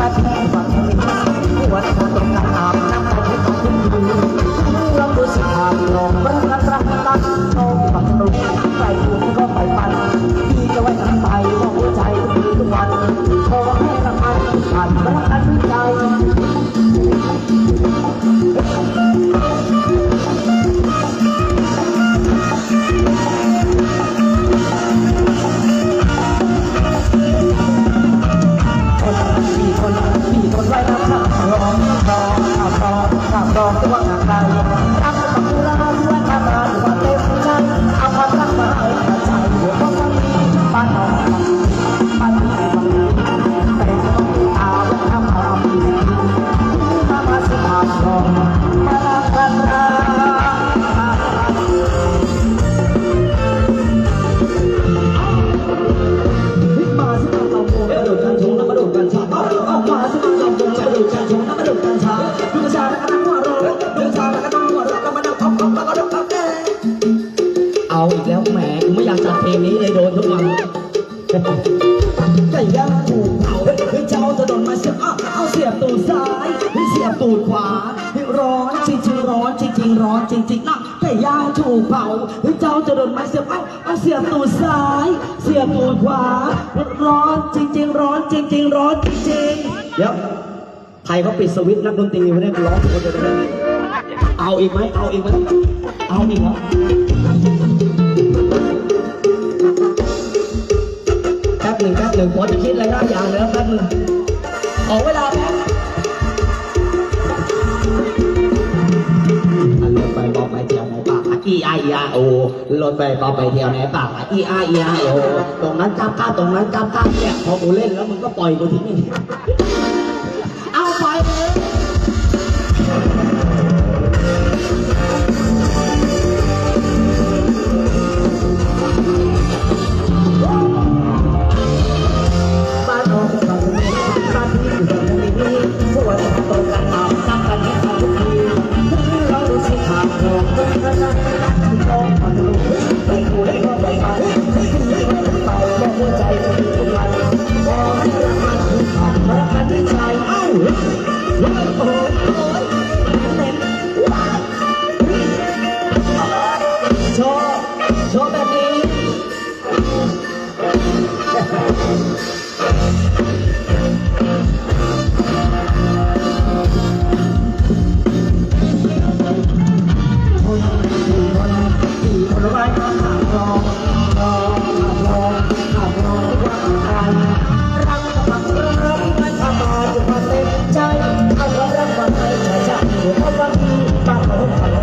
ตาแท้ฝังหัวใจตรงกันอาบน้าที่ต้องขึ้นยืนลองดูสิหากลองรักกันรักกันโตปักตรงใส่ถุงก็ไปมัน อยางนี้เลยโดนทุกวันไก่ย่างถูกเผาคือเจ้าจะโดนมาเสียบเอาเสียบตูดซ้ายเสียบตูดขวาร้อนจริงๆร้อนจริงๆร้อนจริงๆนะไก่ย่างถูกเผาคือเจ้าจะโดนมาเสียบเอาเอาเสียบตูดซ้าย เสียบตูดขวาร้อนจริงๆร้อนจริงๆร้อนจริงเดี๋ยวใครเขาปิดสวิตช์นักดนตรีไม่ได้ร้องคนเดียวได้ไหมเอาอีกไหมเอาอีกไหมเอาอีกเหรอ หนึ่งพอจะคิดอะไรได้อย่างแล้วแป๊บหนึ่งขอเวลาแป๊บอันรถไฟบอกไปเที่ยวในป่าอีไออีไอโอรถไฟบอกไปเที่ยวในป่าอีไออีไอโอตรงนั้นจับข้าตรงนั้นจับข้าเนี่ยพอกูเล่นแล้วมึงก็ปล่อยกูทิ้งอย่างนี้ Vamos,